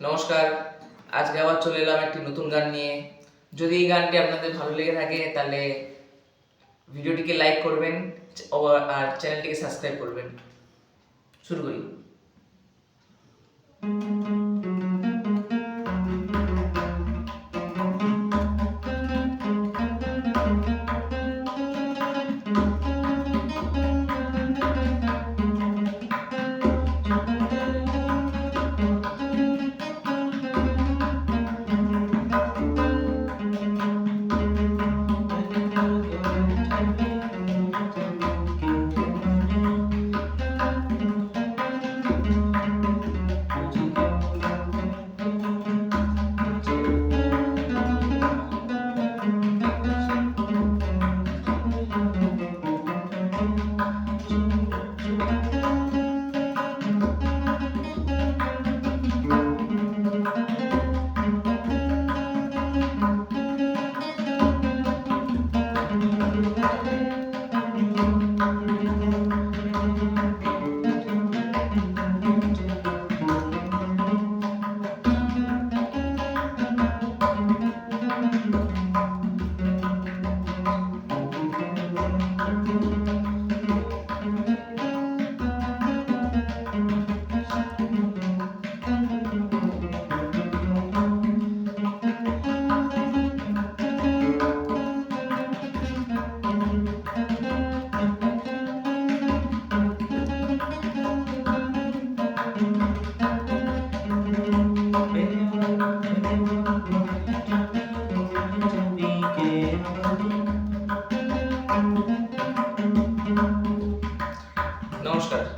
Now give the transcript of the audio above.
নমস্কার। আজকে আবার চলে এলাম একটি নতুন গান নিয়ে। যদি এই গানটি আপনাদের ভালো লেগে থাকে, তাহলে ভিডিওটিকে লাইক করবেন আর চ্যানেলটিকে সাবস্ক্রাইব করবেন। শুরু করি। নমস্কার।